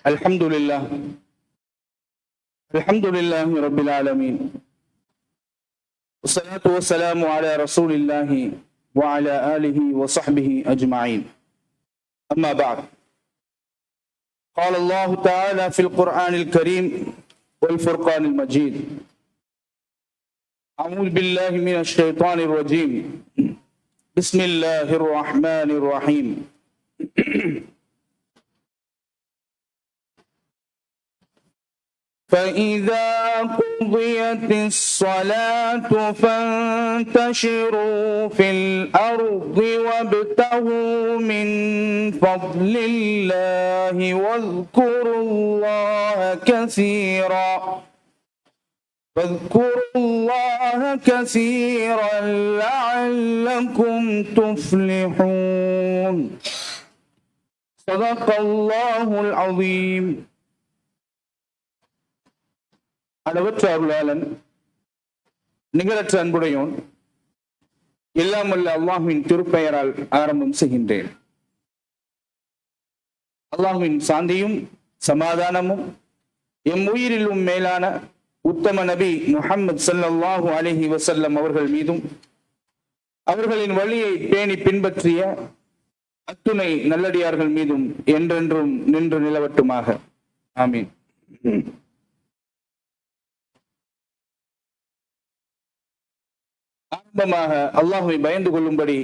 الحمد لله الحمد لله رب العالمين. والصلاة والسلام على رسول الله وعلى آله وصحبه أجمعين. أما بعد. قال الله تعالى في القرآن الكريم والفرقان المجيد. أعوذ بالله من الشيطان الرجيم. بسم الله الرحمن الرحيم. فإذا قضيت الصلاة فانتشروا في الأرض وابتغوا من فضل الله واذكروا الله كثيرا فاذكروا الله كثيرا لعلكم تفلحون. صدق الله العظيم. அளவற்ற அருளாளன் நிகரற்ற அன்புடையோன் எல்லாம் அல்லாஹுவின் திருப்பெயரால் ஆரம்பம் செய்கின்றேன். அல்லாஹுவின் சாந்தியும் சமாதானமும் எம் உயிரிலும் மேலான உத்தம நபி முஹம்மது சல்லாஹு அலைஹி வசல்லம் அவர்கள் மீதும் அவர்களின் வழியை பேணி பின்பற்றிய அத்துணை நல்லடியார்கள் மீதும் என்றென்றும் நின்று நிலவட்டுமாக. ஆமீன். குடும்பமாக அல்லாஹுவை பயந்து கொள்ளும்படி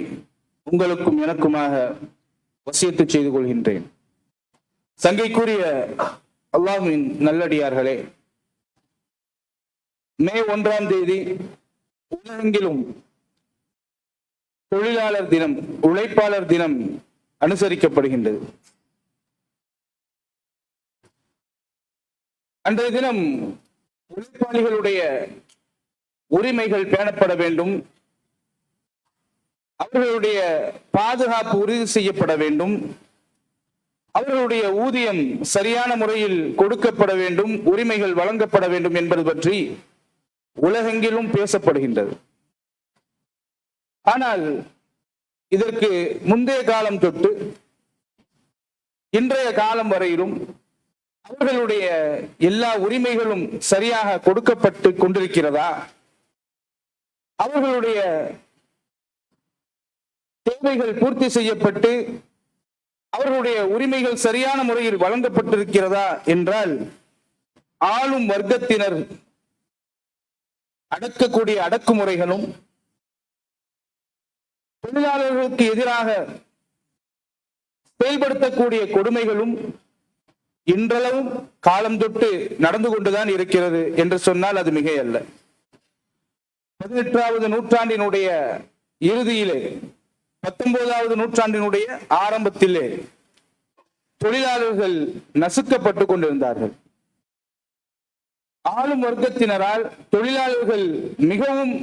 உங்களுக்கும் எனக்குமாக வசியத்து செய்து கொள்கின்றேன். சங்கைக்குரிய அல்லாஹுவின் நல்லடியார்களே மே ஒன்றாம் தேதி உலகெங்கிலும் தொழிலாளர் தினம் உழைப்பாளர் தினம் அனுசரிக்கப்படுகின்றது. அன்றைய தினம் உழைப்பாளிகளுடைய உரிமைகள் பேணப்பட வேண்டும். அவர்களுடைய பாதுகாப்பு உறுதி செய்யப்பட வேண்டும். அவர்களுடைய ஊதியம் சரியான முறையில் கொடுக்கப்பட வேண்டும் உரிமைகள் வழங்கப்பட வேண்டும் என்பது பற்றி உலகெங்கிலும் பேசப்படுகின்றது. ஆனால் இதற்கு முந்தைய காலம் தொட்டு இன்றைய காலம் வரையிலும் அவர்களுடைய எல்லா உரிமைகளும் சரியாக கொடுக்கப்பட்டு கொண்டிருக்கிறதா? அவர்களுடைய தேவைகள் பூர்த்தி செய்யப்பட்டு அவர்களுடைய உரிமைகள் சரியான முறையில் வழங்கப்பட்டிருக்கிறதா என்றால் ஆளும் வர்க்கத்தினர் அடக்கக்கூடிய அடக்குமுறைகளும் தொழிலாளர்களுக்கு எதிராக செயல்படுத்தக்கூடிய கொடுமைகளும் இன்றளவும் காலம் தொட்டு நடந்து கொண்டுதான் இருக்கிறது என்று சொன்னால் அது மிகையல்ல. பதினெட்டாவது நூற்றாண்டினுடைய இறுதியிலே பத்தொன்பதாவது நூற்றாண்டினுடைய ஆரம்பத்திலே தொழிலாளர்கள் நசுக்கப்பட்டு கொண்டிருந்தார்கள். ஆளும் வர்க்கத்தினரால் தொழிலாளர்கள் மிகவும்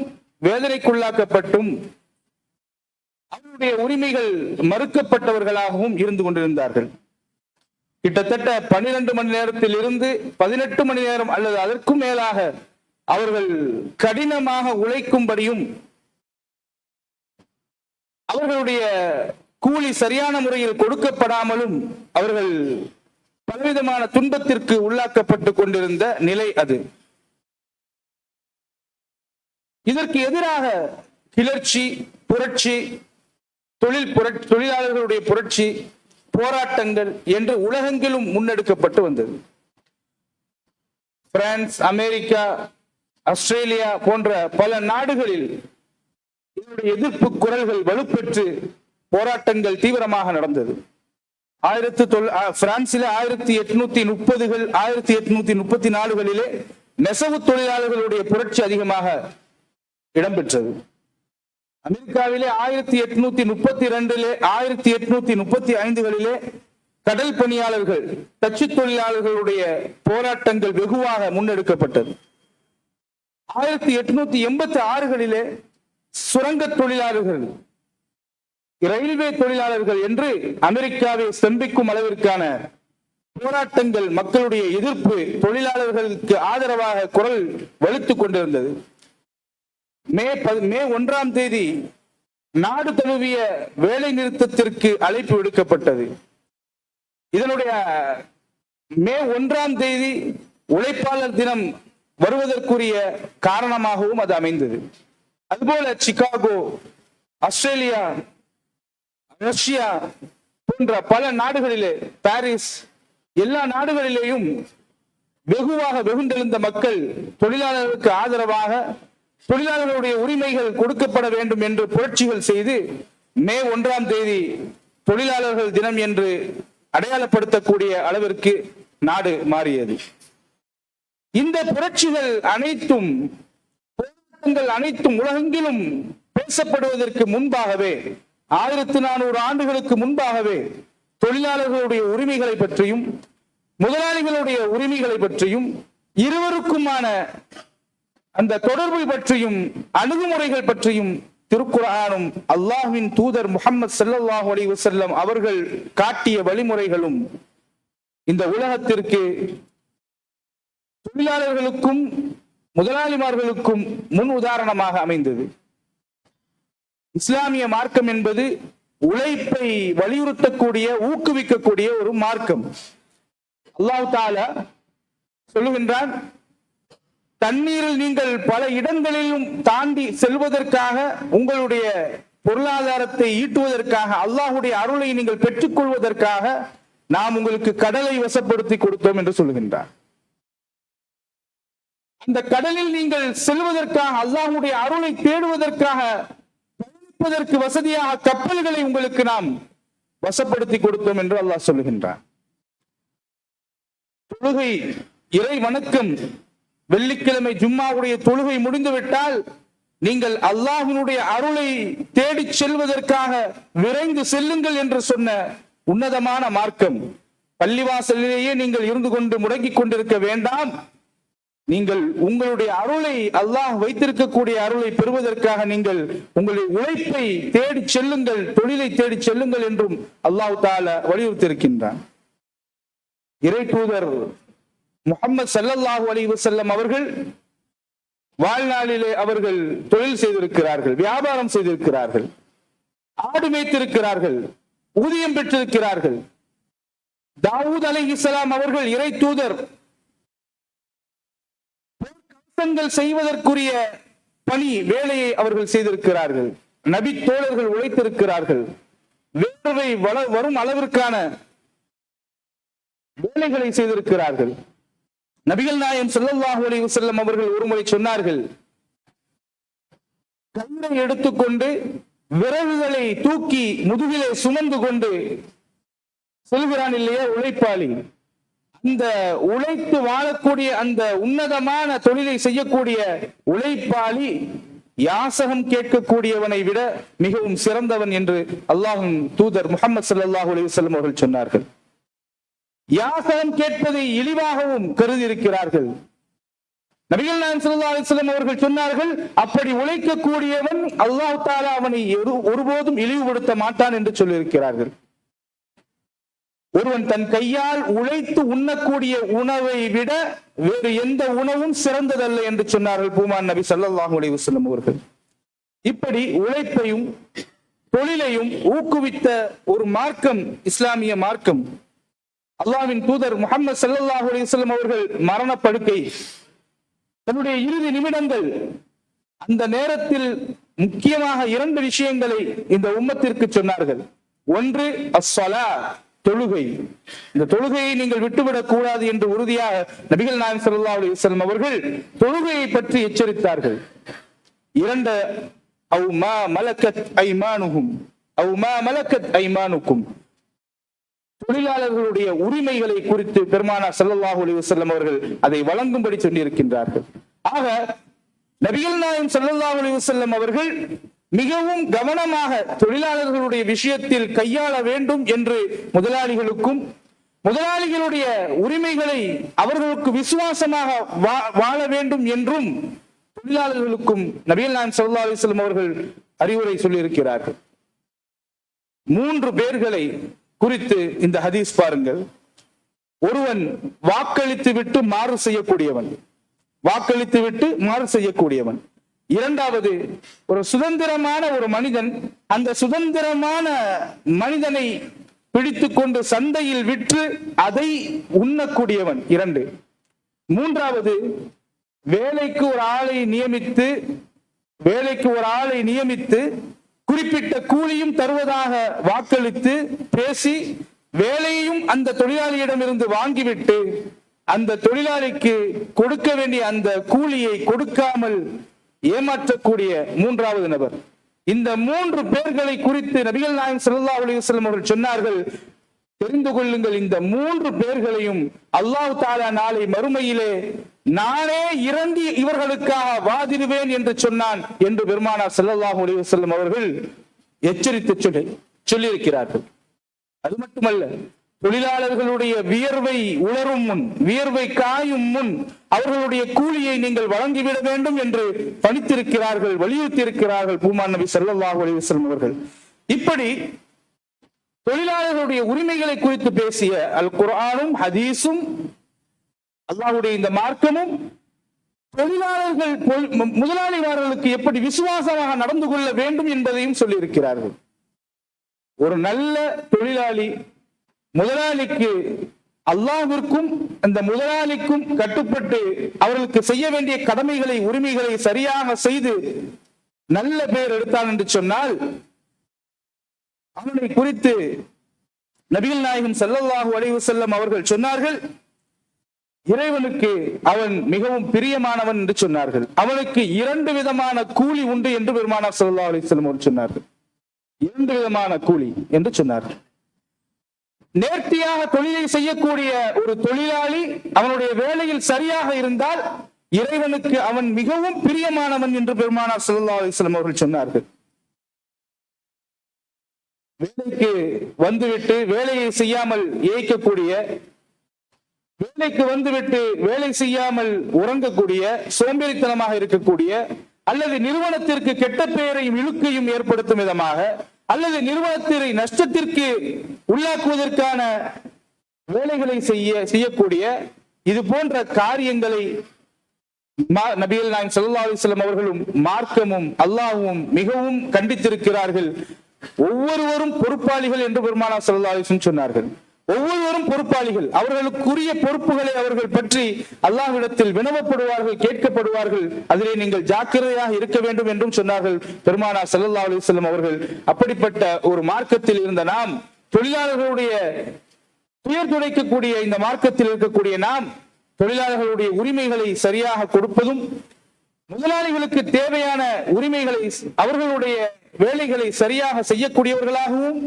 வேதனைக்குள்ளாக்கப்பட்டும் அவருடைய உரிமைகள் மறுக்கப்பட்டவர்களாகவும் இருந்து கொண்டிருந்தார்கள். கிட்டத்தட்ட பன்னிரண்டு மணி நேரத்தில் இருந்து பதினெட்டு மணி நேரம் அல்லது அதற்கும் மேலாக அவர்கள் கடினமாக உழைக்கும்படியும் அவர்களுடைய கூலி சரியான முறையில் கொடுக்கப்படாமலும் அவர்கள் பலவிதமான துன்பத்திற்கு உள்ளாக்கப்பட்டு கொண்டிருந்த நிலை அது. இதற்கு எதிராக கிளர்ச்சி புரட்சி தொழில் புரட்சி தொழிலாளர்களுடைய புரட்சி போராட்டங்கள் என்று உலகெங்கிலும் முன்னெடுக்கப்பட்டு வந்தது. பிரான்ஸ் அமெரிக்கா ஆஸ்திரேலியா போன்ற பல நாடுகளில் இதனுடைய எதிர்ப்பு குரல்கள் வலுப்பெற்று போராட்டங்கள் தீவிரமாக நடந்தது. ஆயிரத்தி தொள் பிரான்சில ஆயிரத்தி எட்நூத்தி முப்பதுகள் ஆயிரத்தி எட்நூத்தி முப்பத்தி நாலுகளிலே நெசவு தொழிலாளர்களுடைய புரட்சி அதிகமாக இடம்பெற்றது. அமெரிக்காவிலே ஆயிரத்தி எட்நூத்தி முப்பத்தி ரெண்டிலே ஆயிரத்தி எட்நூத்தி முப்பத்தி ஐந்துகளிலே கடல் பணியாளர்கள் தச்சு தொழிலாளர்களுடைய போராட்டங்கள் வெகுவாக முன்னெடுக்கப்பட்டது. ஆயிரத்தி எட்நூத்தி எண்பத்தி ஆறுகளிலே சுரங்க தொழிலாளர்கள் ரயில்வே தொழிலாளர்கள் என்று அமெரிக்காவை சந்திக்கும் அளவிற்கான போராட்டங்கள் மக்களுடைய எதிர்ப்பு தொழிலாளர்களுக்கு ஆதரவாக குரல் வலுத்துக் கொண்டிருந்தது. மே மே ஒன்றாம் தேதி நாடு தழுவிய வேலை நிறுத்தத்திற்கு அழைப்பு விடுக்கப்பட்டது. இதனுடைய மே ஒன்றாம் தேதி உழைப்பாளர் தினம் வருவதற்குரிய காரணமாகவும் அது அமைந்தது. அதுபோல சிகாகோ ஆஸ்திரேலியா ரஷ்யா போன்ற பல நாடுகளிலே பாரிஸ் எல்லா நாடுகளிலேயும் வெகுவாக வெகுண்டெழுந்த மக்கள் தொழிலாளர்களுக்கு ஆதரவாக தொழிலாளர்களுடைய உரிமைகள் கொடுக்கப்பட வேண்டும் என்று புரட்சிகள் செய்து மே ஒன்றாம் தேதி தொழிலாளர்கள் தினம் என்று அடையாளப்படுத்தக்கூடிய அளவிற்கு நாடு மாறியது. இந்த புரட்சிகள் அனைத்தும் போராட்டங்கள் அனைத்தும் உலகெங்கிலும் பேசப்படுவதற்கு முன்பாகவே ஆயிரத்தி நானூறு ஆண்டுகளுக்கு முன்பாகவே தொழிலாளர்களுடைய உரிமைகளை பற்றியும் முதலாளிகளுடைய உரிமைகளை பற்றியும் இருவருக்குமான அந்த தொடர்பு பற்றியும் அணுகுமுறைகள் பற்றியும் திருக்குறானும் அல்லாஹின் தூதர் முகமது சல்லாஹ் அலி வசல்லம் அவர்கள் காட்டிய வழிமுறைகளும் இந்த உலகத்திற்கு தொழிலாளர்களுக்கும் முதலாளிமார்களுக்கும் முன் உதாரணமாக அமைந்தது. இஸ்லாமிய மார்க்கம் என்பது உழைப்பை வலியுறுத்தக்கூடிய ஊக்குவிக்கக்கூடிய ஒரு மார்க்கம். அல்லாஹ் தாலா சொல்லுகின்றான் தண்ணீரில் நீங்கள் பல இடங்களிலும் தாண்டி செல்வதற்காக உங்களுடைய பொருளாதாரத்தை ஈட்டுவதற்காக அல்லாஹுடைய அருளை நீங்கள் பெற்றுக்கொள்வதற்காக நாம் உங்களுக்கு கடலை வசப்படுத்தி கொடுத்தோம் என்று சொல்லுகின்றார் அந்த கடலில் நீங்கள் செல்வதற்காக அல்லாஹுடைய அருளை தேடுவதற்காக பயணிப்பதற்கு வசதியாக கப்பல்களை உங்களுக்கு நாம் வசப்படுத்தி கொடுத்தோம் என்று அல்லாஹ் சொல்லுகின்றான். தொழுகை இறை வணக்கம். வெள்ளிக்கிழமை ஜும்மாவுடைய தொழுகை முடிந்துவிட்டால் நீங்கள் அல்லாஹினுடைய அருளை தேடிச் செல்வதற்காக விரைந்து செல்லுங்கள் என்று சொன்ன உன்னதமான மார்க்கம். பள்ளிவாசலிலேயே நீங்கள் இருந்து கொண்டு முடங்கிக் கொண்டிருக்க வேண்டாம். நீங்கள் உங்களுடைய அருளை அல்லாஹ் வைத்திருக்கக்கூடிய அருளை பெறுவதற்காக நீங்கள் உங்களுடைய உழைப்பை தேடி செல்லுங்கள் தொழிலை தேடி செல்லுங்கள் என்றும் அல்லாஹ் தால வலியுறுத்தியிருக்கின்றான். இறை தூதர் முகமது சல்லல்லாஹு அலைஹி வஸல்லம் அவர்கள் வாழ்நாளிலே அவர்கள் தொழில் செய்திருக்கிறார்கள் வியாபாரம் செய்திருக்கிறார்கள் ஆடு மேய்த்திருக்கிறார்கள் ஊதியம் பெற்றிருக்கிறார்கள். தாவூத் அலைஹிஸ்ஸலாம் அவர்கள் இறை தூதர் திருத்தங்கள் செய்வதற்குரிய பணி வேலையை அவர்கள் செய்திருக்கிறார்கள். நபி தோழர்கள் உழைத்திருக்கிறார்கள். வேர்வை வள- வரும் அளவிற்கான வேலைகளை செய்திருக்கிறார்கள். நபிகள் நாயம் செல்லல்லாஹு அலைவு செல்லம் அவர்கள் ஒருமுறை சொன்னார்கள் கயிறை எடுத்துக்கொண்டு விறகுகளை தூக்கி முதுகிலே சுமந்து கொண்டு செல்கிறான் இல்லையா உழைப்பாளி? இந்த உழைத்து வாழக்கூடிய அந்த உன்னதமான தொழிலை செய்யக்கூடிய உழைப்பாளி யாசகம் கேட்கக்கூடியவனை விட மிகவும் சிறந்தவன் என்று அல்லாஹும் தூதர் முகமது ஸல்லல்லாஹு அலைஹி அவர்கள் சொன்னார்கள். யாசகம் கேட்பதை இழிவாகவும் கருதி இருக்கிறார்கள் நபிகள் நாயகம் சல்லா அலைஹி அவர்கள் சொன்னார்கள் அப்படி உழைக்கக்கூடியவன் அல்லாஹ் தாலா அவனை ஒரு- ஒருபோதும் இழிவுபடுத்த மாட்டான் என்று சொல்லியிருக்கிறார்கள். ஒருவன் தன் கையால் உழைத்து உண்ணக்கூடிய உணவை விட வேறு எந்த உணவும் சிறந்ததல்ல என்று சொன்னார்கள் பூமான் நபி சல்லாஹூ அலி வசல்லம் அவர்கள். இப்படி உழைப்பையும் தொழிலையும் ஊக்குவித்த ஒரு மார்க்கம் இஸ்லாமிய மார்க்கம். அல்லாஹ்வின் தூதர் முகமது சல்லாஹூ அலி வஸல்லம் அவர்கள் மரணப்படுக்கை. தன்னுடைய இறுதி நிமிடங்கள் அந்த நேரத்தில் முக்கியமாக இரண்டு விஷயங்களை இந்த உம்மத்திற்கு சொன்னார்கள். ஒன்று அஸ்வலா தொழுகை. இந்த தொழுகையை நீங்கள் விட்டுவிடக் கூடாது என்று உறுதியாக நபிகள் நாயம் சல்லா அலி வல்லம் அவர்கள் தொழுகையை பற்றி எச்சரித்தார்கள். இரண்டு அவு மா மலக்கத் ஐமானுகும் அவு மா மலக்கத் ஐமானுக்கும் தொழிலாளர்களுடைய உரிமைகளை குறித்து பெருமானார் ஸல்லல்லாஹு அலி வல்லம் அவர்கள் அதை வழங்கும்படி சொல்லியிருக்கின்றார்கள். ஆக நபிகள் நாயகம் ஸல்லல்லாஹு அலி வல்லம் அவர்கள் மிகவும் கவனமாக தொழிலாளர்களுடைய விஷயத்தில் கையாள வேண்டும் என்று முதலாளிகளுக்கும் முதலாளிகளுடைய உரிமைகளை அவர்களுக்கு விசுவாசமாக வா- வாழ வேண்டும் என்றும் தொழிலாளர்களுக்கும் நபிகள் நான் சல்லா அலிஸ்லம் அவர்கள் அறிவுரை சொல்லியிருக்கிறார்கள். மூன்று பேர்களை குறித்து இந்த ஹதீஸ் பாருங்கள். ஒருவன் வாக்களித்து விட்டு மாறு செய்யக்கூடியவன். வாக்களித்து விட்டு மாறு செய்யக்கூடியவன். இரண்டாவது ஒரு சுதந்திரமான ஒரு மனிதன் அந்த சுதந்திரமான மனிதனை பிடித்து கொண்டு சந்தையில் விற்று அதை உண்ணக்கூடியவன். இரண்டு. மூன்றாவது வேலைக்கு ஒரு ஆளை நியமித்து வேலைக்கு ஒரு ஆளை நியமித்து குறிப்பிட்ட கூலியும் தருவதாக வாக்களித்து பேசி வேலையையும் அந்த தொழிலாளியிடமிருந்து வாங்கிவிட்டு அந்த தொழிலாளிக்கு கொடுக்க வேண்டிய அந்த கூலியை கொடுக்காமல் ஏமாற்றக்கூடிய மூன்றாவது நபர். இந்த மூன்று பேர்களை குறித்து நபிகள் நாயகம் சல்லா அலி அவர்கள் சொன்னார்கள் தெரிந்து கொள்ளுங்கள் இந்த மூன்று பேர்களையும் அல்லாஹ் தாலா நாளை மறுமையிலே நானே இறங்கி இவர்களுக்காக வாதிடுவேன் என்று சொன்னான் என்று பெருமானார் ஸல்லல்லாஹு அலி வஸல்லம் அவர்கள் எச்சரித்து சொல்லி சொல்லியிருக்கிறார்கள். அது மட்டுமல்ல தொழிலாளர்களுடைய வியர்வை உலரும் முன் வியர்வை காயும் முன் அவர்களுடைய கூலியை நீங்கள் வழங்கிவிட வேண்டும் என்று பணித்திருக்கிறார்கள் வலியுறுத்தி இருக்கிறார்கள் பூமான் நபி ஸல்லல்லாஹு அலிவசல்லம் அவர்கள். இப்படி தொழிலாளர்களுடைய உரிமைகளை குறித்து பேசிய அல் குரானும் ஹதீஸும் அல்லாஹுடைய இந்த மார்க்கமும் தொழிலாளர்கள் பொ- முதலாளிமார்களுக்கு எப்படி விசுவாசமாக நடந்து கொள்ள வேண்டும் என்பதையும் சொல்லியிருக்கிறார்கள். ஒரு நல்ல தொழிலாளி முதலாளிக்கு அல்லாவிற்கும் அந்த முதலாளிக்கும் கட்டுப்பட்டு அவர்களுக்கு செய்ய வேண்டிய கடமைகளை உரிமைகளை சரியாக செய்து நல்ல பெயர் எடுத்தான் என்று சொன்னால் அவனை குறித்து நபிகள் நாயகம் செல்லல்லாஹு அலைஹி செல்லும் அவர்கள் சொன்னார்கள் இறைவனுக்கு அவன் மிகவும் பிரியமானவன் என்று சொன்னார்கள். அவனுக்கு இரண்டு விதமான கூலி உண்டு என்று பெருமானார் செல்லா அலைஹி வஸல்லம் அவர்கள் சொன்னார்கள். இரண்டு விதமான கூலி என்று சொன்னார்கள். நேர்த்தியாக தொழிலை செய்யக்கூடிய ஒரு தொழிலாளி அவனுடைய வேலையில் சரியாக இருந்தால் இறைவனுக்கு அவன் மிகவும் பிரியமானவன் என்று பெருமானார் ஸல்லல்லாஹு அலைஹி அவர்கள் சொன்னார்கள். வேலைக்கு வந்துவிட்டு வேலையை செய்யாமல் ஏய்க்கக்கூடிய வேலைக்கு வந்துவிட்டு வேலை செய்யாமல் உறங்கக்கூடிய சோம்பேறித்தனமாக இருக்கக்கூடிய அல்லது நிறுவனத்திற்கு கெட்ட பெயரையும் இழுக்கையும் ஏற்படுத்தும் விதமாக அல்லது நிறுவனத்தை நஷ்டத்திற்கு உள்ளாக்குவதற்கான வேலைகளை செய்ய செய்யக்கூடிய இது போன்ற காரியங்களை மா- நபிகள் நாயகம் சல்லா அலிஸ்லாம் அவர்களும் மார்க்கமும் அல்லாஹ்வும் மிகவும் கண்டித்திருக்கிறார்கள். ஒவ்வொருவரும் பொறுப்பாளிகள் என்று பெருமானா சல்லா அலைஹி சொன்னார்கள். ஒவ்வொருவரும் பொறுப்பாளிகள். அவர்களுக்குரிய பொறுப்புகளை அவர்கள் பற்றி அல்லாஹ்விடத்தில் வினவப்படுவார்கள் கேட்கப்படுவார்கள். அதிலே நீங்கள் ஜாக்கிரதையாக இருக்க வேண்டும் என்றும் சொன்னார்கள். பெருமானார் சல்லா அலைஹி அவர்கள் அப்படிப்பட்ட ஒரு மார்க்கத்தில் இருந்த நாம் தொழிலாளர்களுடைய துயர் துடைக்கக்கூடிய இந்த மார்க்கத்தில் இருக்கக்கூடிய நாம் தொழிலாளர்களுடைய உரிமைகளை சரியாக கொடுப்பதும் முதலாளிகளுக்கு தேவையான உரிமைகளை அவர்களுடைய வேலைகளை சரியாக செய்யக்கூடியவர்களாகவும்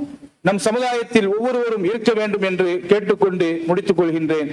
நம் சமுதாயத்தில் ஒவ்வொருவரும் இருக்க வேண்டும் என்று கேட்டுக்கொண்டு முடித்துக் கொள்கின்றேன்